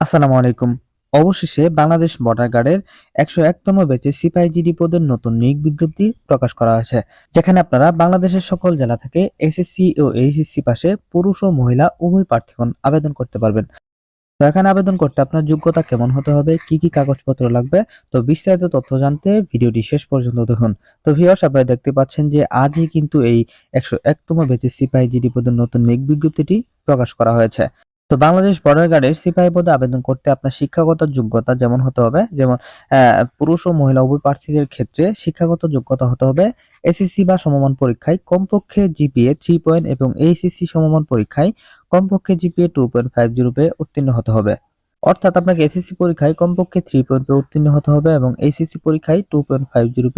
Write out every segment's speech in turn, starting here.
আসসালামু আলাইকুম। অবশেষে বাংলাদেশ বর্ডার গার্ডের একশো একতম ব্যাচে সিপাহি জিডি পদের নতুন নিয়োগ বিজ্ঞপ্তি প্রকাশ করা হয়েছে, যেখানে আপনারা বাংলাদেশের সকল জেলা থেকে এসএসসি ও এইচএসসি পাশে পুরুষ ও মহিলা উভয় প্রার্থীগণ আবেদন করতে পারবেন। তো এখানে আবেদন করতে আপনার যোগ্যতা কেমন হতে হবে, কি কি কাগজপত্র লাগবে, তো বিস্তারিত তথ্য জানতে ভিডিওটি শেষ পর্যন্ত দেখুন। তো ভিউয়ার্স আপনারা দেখতে পাচ্ছেন যে আজই কিন্তু এই একশো একতম ব্যাচে সিপাহি জিডি পদের নতুন নিয়োগ বিজ্ঞপ্তিটি প্রকাশ করা হয়েছে। তো বাংলাদেশ বর্ডার গার্ডের সিপাহী পদে আবেদন করতে আপনার শিক্ষাগত যোগ্যতা যেমন হতে হবে, যেমন পুরুষ ও মহিলা উভয় প্রার্থীদের ক্ষেত্রে শিক্ষাগত যোগ্যতা হতে হবে এসএসসি বা সমমান পরীক্ষায় কমপক্ষে জিপিএ থ্রি পয়েন্ট এবং এইচএসসি সমমান পরীক্ষায় কমপক্ষে GPA two point five zero উত্তীর্ণ হতে হবে। অর্থাৎ আপনাকে এসএসসি পরীক্ষায় কমপক্ষে থ্রি পয়েন্ট পেয়ে উত্তীর্ণ হতে হবে এবং এইচএসসি পরীক্ষায় টু পয়েন্ট ফাইভ জিরো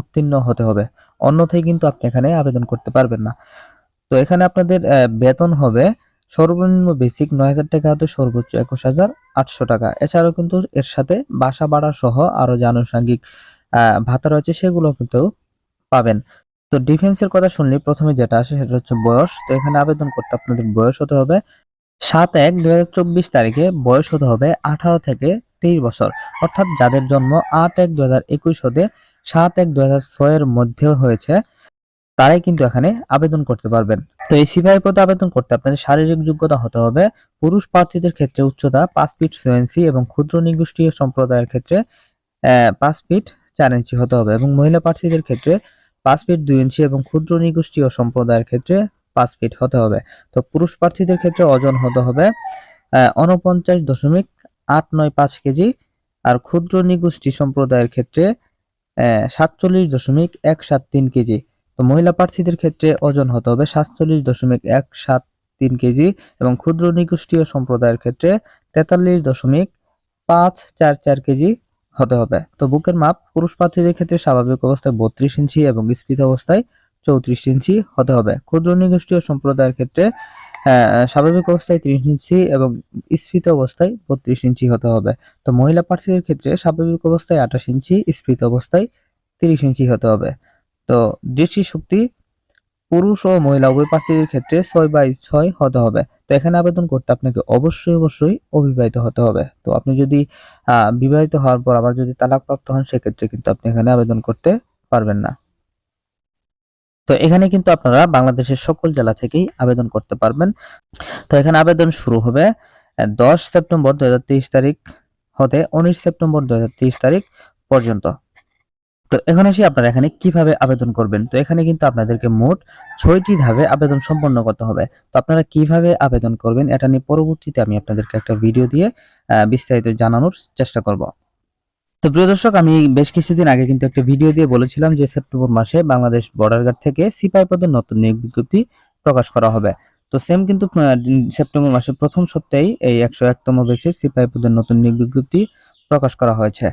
উত্তীর্ণ হতে হবে। অন্যথায় কিন্তু আপনি এখানে আবেদন করতে পারবেন না। তো এখানে আপনাদের বেতন হবে সর্বনিম্ন বেসিক নয় হাজার টাকা হতে সর্বোচ্চ একুশ হাজার আটশো টাকা। এছাড়াও কিন্তু এর সাথে বাসা ভাড়া সহ আরও যে আনুষঙ্গিক ভাতা রয়েছে, সেগুলো কিন্তু পাবেন। তো ডিফেন্সের কথা শুনলে, প্রথমে যেটা আসে সেটা হচ্ছে বয়স। তো এখানে আবেদন করতে আপনাদের বয়স হতে হবে সাত এক দুই হাজার চব্বিশ তারিখে। বয়স হতে হবে আঠারো থেকে তেইশ বছর। অর্থাৎ যাদের জন্ম আট এক দুই হাজার একুশ হতে সাত এক দুই হাজার ছয়ের মধ্যে হয়েছে, তারাই কিন্তু এখানে আবেদন করতে পারবেন। তো এই সিপাহী পদে আবেদন করতে আপনাদের শারীরিক যোগ্যতা হতে হবে। পুরুষ প্রার্থীদের ক্ষেত্রে উচ্চতা পাঁচ ফিট ছয় ইঞ্চি এবং ক্ষুদ্র নিগোষ্ঠী সম্প্রদায়ের ক্ষেত্রে পাঁচ ফিট চার ইঞ্চি হতে হবে এবং মহিলা প্রার্থীদের ক্ষেত্রে পাঁচ ফিট দুই ইঞ্চি এবং ক্ষুদ্র নিগোষ্ঠী ও সম্প্রদায়ের ক্ষেত্রে পাঁচ ফিট হতে হবে। তো পুরুষ প্রার্থীদের ক্ষেত্রে ওজন হতে হবে উনপঞ্চাশ দশমিক আট নয় পাঁচ কেজি আর ক্ষুদ্র নিগোষ্ঠী সম্প্রদায়ের ক্ষেত্রে সাতচল্লিশ দশমিক এক সাত তিন কেজি। তো মহিলা প্রার্থীদের ক্ষেত্রে ওজন হতে হবে সাতচল্লিশ দশমিক এক সাত তিন কেজি এবং ক্ষুদ্র নিগোষ্ঠীয় সম্প্রদায়ের ক্ষেত্রে তেতাল্লিশ দশমিক পাঁচ চার চার কেজি হতে হবে। তো বুকের মাপ, পুরুষ প্রার্থীদের ক্ষেত্রে স্বাভাবিক অবস্থায় বত্রিশ ইঞ্চি এবং স্ফীত অবস্থায় চৌত্রিশ ইঞ্চি হতে হবে। ক্ষুদ্র নিগোষ্ঠীয় সম্প্রদায়ের ক্ষেত্রে স্বাভাবিক অবস্থায় ত্রিশ ইঞ্চি এবং স্ফীত অবস্থায় বত্রিশ ইঞ্চি হতে হবে। তো মহিলা প্রার্থীদের ক্ষেত্রে স্বাভাবিক অবস্থায় আঠাশ ইঞ্চি, স্ফীত অবস্থায় তিরিশ ইঞ্চি হতে হবে। তো দৃষ্টি শক্তি পুরুষ ও মহিলা, উভয় প্রার্থীদের ক্ষেত্রে ছয় বাই ছয় হতে হবে। তো এখানে আবেদন করতে আপনাকে অবশ্যই অবশ্যই অবিবাহিত হতে হবে। তো আপনি যদি বিবাহিত হওয়ার পর আবার যদি তালাকপ্রাপ্ত হন, সেক্ষেত্রে কিন্তু আপনি এখানে আবেদন করতে পারবেন না। তো এখানে কিন্তু আপনারা বাংলাদেশের সকল জেলা থেকেই আবেদন করতে পারবেন। তো এখানে আবেদন শুরু হবে দশ সেপ্টেম্বর দুই হাজার তেইশ তারিখ হতে, উনিশ সেপ্টেম্বর দুই হাজার তেইশ তারিখ পর্যন্ত। তো এখন এসে আপনারা এখানে কীভাবে আবেদন করবেন? তো এখানে কিন্তু আপনাদেরকে মোট ছয়টি ধাপে আবেদন সম্পন্ন করতে হবে। তো আপনারা কীভাবে আবেদন করবেন এটা নিয়ে পরবর্তীতে আমি আপনাদেরকে একটা ভিডিও দিয়ে বিস্তারিত জানানোর চেষ্টা করব। তো প্রিয় দর্শক, আমি বেশ কিছুদিন আগে কিন্তু একটা ভিডিও দিয়ে বলেছিলাম যে সেপ্টেম্বর মাসে বাংলাদেশ বর্ডার গার্ড থেকে সিপাই পদের নতুন নিয়োগ বিজ্ঞপ্তি প্রকাশ করা হবে। তো সেম কিন্তু সেপ্টেম্বর মাসের প্রথম সপ্তাহেই এই একশো একতম ব্যাচের সিপাই পদের নতুন নিয়োগ বিজ্ঞপ্তি প্রকাশ করা হয়েছে।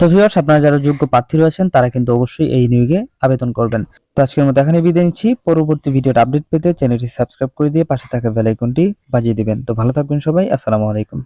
তো ভিউয়ার্স আপনারা যারা যোগ্য প্রার্থী রয়েছেন, তারা কিন্তু অবশ্যই এই নিয়োগে আবেদন করবেন। তো আজকের মতো এখানে বিদায় নিচ্ছি। পরবর্তী ভিডিওর আপডেট পেতে চ্যানেলটি সাবস্ক্রাইব করে দিয়ে পাশে থাকা বেল আইকনটি বাজিয়ে দিবেন। তো ভালো থাকবেন সবাই। আসসালামু আলাইকুম।